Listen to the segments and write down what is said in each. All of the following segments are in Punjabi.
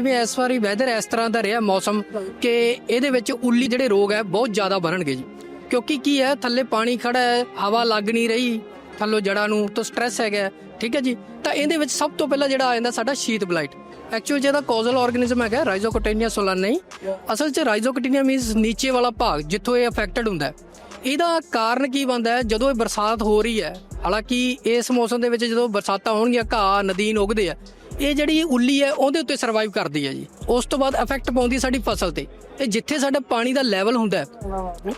ਜਿਵੇਂ ਇਸ ਵਾਰੀ ਵੈਦਰ ਇਸ ਤਰ੍ਹਾਂ ਦਾ ਰਿਹਾ ਮੌਸਮ ਕਿ ਇਹਦੇ ਵਿੱਚ ਉੱਲੀ ਜਿਹੜੇ ਰੋਗ ਹੈ ਬਹੁਤ ਜ਼ਿਆਦਾ ਵਧਣਗੇ ਜੀ। ਕਿਉਂਕਿ ਕੀ ਹੈ, ਥੱਲੇ ਪਾਣੀ ਖੜਾ ਹੈ, ਹਵਾ ਲੱਗ ਨਹੀਂ ਰਹੀ, ਥੱਲੋਂ ਜੜਾਂ ਨੂੰ ਤਾਂ ਸਟ੍ਰੈਸ ਹੈਗਾ, ਠੀਕ ਹੈ ਜੀ। ਤਾਂ ਇਹਦੇ ਵਿੱਚ ਸਭ ਤੋਂ ਪਹਿਲਾਂ ਜਿਹੜਾ ਆ ਜਾਂਦਾ ਸਾਡਾ ਸ਼ੀਤ ਬਲਾਈਟ ਐਕਚੁਅਲ ਜਿਹਦਾ ਕਾਜ਼ਲ ਆਰਗੇਨਿਜ਼ਮ ਹੈਗਾ ਰਾਈਜ਼ੋਕੋਟੇਨੀਆ ਸੋਲਾਨੀ ਅਸਲ 'ਚ ਰਾਈਜ਼ੋਕੋਟੇਨੀਆ ਮੀਨਸ ਨੀਚੇ ਵਾਲਾ ਭਾਗ, ਜਿੱਥੋਂ ਇਹ ਅਫੈਕਟਡ ਹੁੰਦਾ ਇਹਦਾ ਕਾਰਨ ਕੀ ਬਣਦਾ ਹੈ? ਜਦੋਂ ਇਹ ਬਰਸਾਤ ਹੋ ਰਹੀ ਹੈ, ਹਾਲਾਂਕਿ ਇਸ ਮੌਸਮ ਦੇ ਵਿੱਚ ਜਦੋਂ ਬਰਸਾਤਾਂ ਹੋਣਗੀਆਂ, ਘਾਹ ਨਦੀਨ ਉਗਦੇ ਆ ਇਹ ਜਿਹੜੀ ਉੱਲੀ ਹੈ, ਉਹਦੇ ਉੱਤੇ ਸਰਵਾਈਵ ਕਰਦੀ ਹੈ ਜੀ। ਉਸ ਤੋਂ ਬਾਅਦ ਇਫੈਕਟ ਪਾਉਂਦੀ ਸਾਡੀ ਫਸਲ ਤੇ। ਤੇ ਜਿੱਥੇ ਸਾਡਾ ਪਾਣੀ ਦਾ ਲੈਵਲ ਹੁੰਦਾ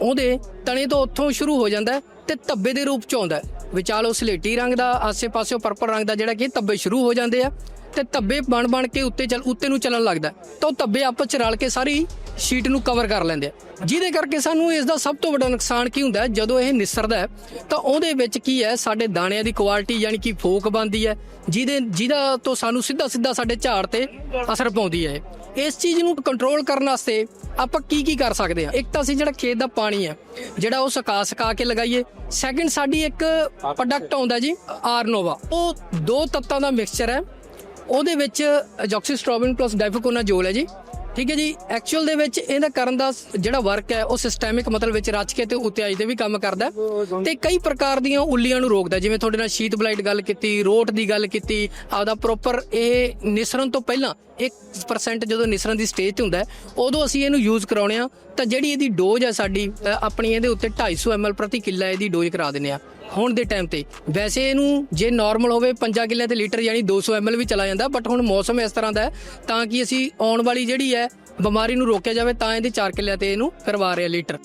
ਉਹਦੇ ਤਣੇ ਤੋਂ ਉੱਥੋਂ ਸ਼ੁਰੂ ਹੋ ਜਾਂਦਾ ਹੈ ਤੇ ਧੱਬੇ ਦੇ ਰੂਪ ਚ ਆਉਂਦਾ ਵਿਚਾਲ ਉਹ ਸਲੇਟੀ ਰੰਗ ਦਾ, ਆਸੇ-ਪਾਸੇ ਪਰਪਲ ਰੰਗ ਦਾ ਜਿਹੜਾ ਕਿ ਧੱਬੇ ਸ਼ੁਰੂ ਹੋ ਜਾਂਦੇ ਆ। ਤੇ ਧੱਬੇ ਬਣ ਬਣ ਕੇ ਉੱਤੇ ਚੱਲ ਉੱਤੇ ਨੂੰ ਚੱਲਣ ਲੱਗਦਾ ਤਾਂ ਉਹ ਧੱਬੇ ਆਪਸ ਚ ਰਲ ਕੇ ਸਾਰੀ ਸ਼ੀਟ ਨੂੰ ਕਵਰ ਕਰ ਲੈਂਦੇ ਆ। ਜਿਹਦੇ ਕਰਕੇ ਸਾਨੂੰ ਇਸ ਦਾ ਸਭ ਤੋਂ ਵੱਡਾ ਨੁਕਸਾਨ ਕੀ ਹੁੰਦਾ ਜਦੋਂ ਇਹ ਨਿਸਰਦਾ ਤਾਂ ਉਹਦੇ ਵਿੱਚ ਕੀ ਹੈ? ਸਾਡੇ ਦਾਣਿਆਂ ਦੀ ਕੁਆਲਿਟੀ ਯਾਨੀ ਕਿ ਫੋਕ ਬਣਦੀ ਹੈ, ਜਿਹਦੇ ਜਿਹਦਾ ਤੋਂ ਸਾਨੂੰ ਸਿੱਧਾ ਸਿੱਧਾ ਸਾਡੇ ਝਾੜ ਤੇ ਅਸਰ ਪਾਉਂਦੀ ਹੈ ਇਸ ਚੀਜ਼ ਨੂੰ ਕੰਟਰੋਲ ਕਰਨ ਵਾਸਤੇ ਆਪਾਂ ਕੀ ਕੀ ਕਰ ਸਕਦੇ ਹਾਂ? ਇੱਕ ਤਾਂ ਅਸੀਂ ਜਿਹੜਾ ਖੇਤ ਦਾ ਪਾਣੀ ਹੈ, ਜਿਹੜਾ ਉਹ ਸੁਕਾ ਸਕਾ ਕੇ ਲਗਾਈਏ। ਸੈਕਿੰਡ ਸਾਡੀ ਇੱਕ ਪ੍ਰੋਡਕਟ ਆਉਂਦਾ ਜੀ ਆਰਨੋਵਾ ਉਹ ਦੋ ਤੱਤਾਂ ਦਾ ਮਿਕਸਚਰ ਹੈ। ਉਹਦੇ ਵਿੱਚ ਜੌਕਸੀਸਟ੍ਰੋਬਿਨ ਪਲੱਸ ਡਾਈਫੋਕੋਨਾਜੋਲ ਹੈ ਜੀ। ਠੀਕ ਹੈ ਜੀ ਐਕਚੁਅਲ ਦੇ ਵਿੱਚ ਇਹਦਾ ਕਰਨ ਦਾ ਜਿਹੜਾ ਵਰਕ ਹੈ, ਉਹ ਸਿਸਟੈਮਿਕ ਮਤਲਬ ਵਿੱਚ ਰਚ ਕੇ ਤੇ ਉਤਿਆਈ ਦੇ ਵੀ ਕੰਮ ਕਰਦਾ ਹੈ। ਤੇ ਕਈ ਪ੍ਰਕਾਰ ਦੀਆਂ ਉੱਲੀਆਂ ਨੂੰ ਰੋਕਦਾ ਜਿਵੇਂ ਤੁਹਾਡੇ ਨਾਲ ਸ਼ੀਤ ਬਲਾਈਟ ਗੱਲ ਕੀਤੀ, ਰੋਟ ਦੀ ਗੱਲ ਕੀਤੀ, ਆਪਦਾ ਪ੍ਰੋਪਰ ਇਹ ਨਿਸਰਨ ਤੋਂ ਪਹਿਲਾਂ 1% ਜਦੋਂ ਨਿਸਰਨ ਦੀ ਸਟੇਜ ਤੇ ਹੁੰਦਾ ਉਦੋਂ ਅਸੀਂ ਇਹਨੂੰ ਯੂਜ਼ ਕਰਾਉਣੇ ਆ ਤਾਂ ਜਿਹੜੀ ਇਹਦੀ ਡੋਜ਼ ਹੈ ਸਾਡੀ ਆਪਣੀ ਇਹਦੇ ਉੱਤੇ 250 ml ਪ੍ਰਤੀ ਕਿੱਲਾ ਇਹਦੀ ਡੋਜ਼ ਕਰਾ ਦਿੰਦੇ ਆ ਹੁਣ ਦੇ ਟਾਈਮ ਤੇ ਵੈਸੇ ਇਹਨੂੰ ਜੇ ਨਾਰਮਲ ਹੋਵੇ 5 ਕਿੱਲੇ ਤੇ ਲੀਟਰ ਯਾਨੀ 200 ml ਵੀ ਚਲਾ ਜਾਂਦਾ ਬਟ ਹੁਣ ਮੌਸਮ ਇਸ ਤਰ੍ਹਾਂ ਦਾ ਤਾਂ ਕਿ ਅਸੀਂ ਆਉਣ ਵਾਲੀ ਜਿਹੜੀ ਹੈ ਬਿਮਾਰੀ ਨੂੰ ਰੋਕਿਆ ਜਾਵੇ ਤਾਂ ਇਹਦੇ 4 ਕਿੱਲਿਆਂ ਤੇ ਇਹਨੂੰ ਕਰਵਾ ਰਿਹਾ ਲੀਟਰ।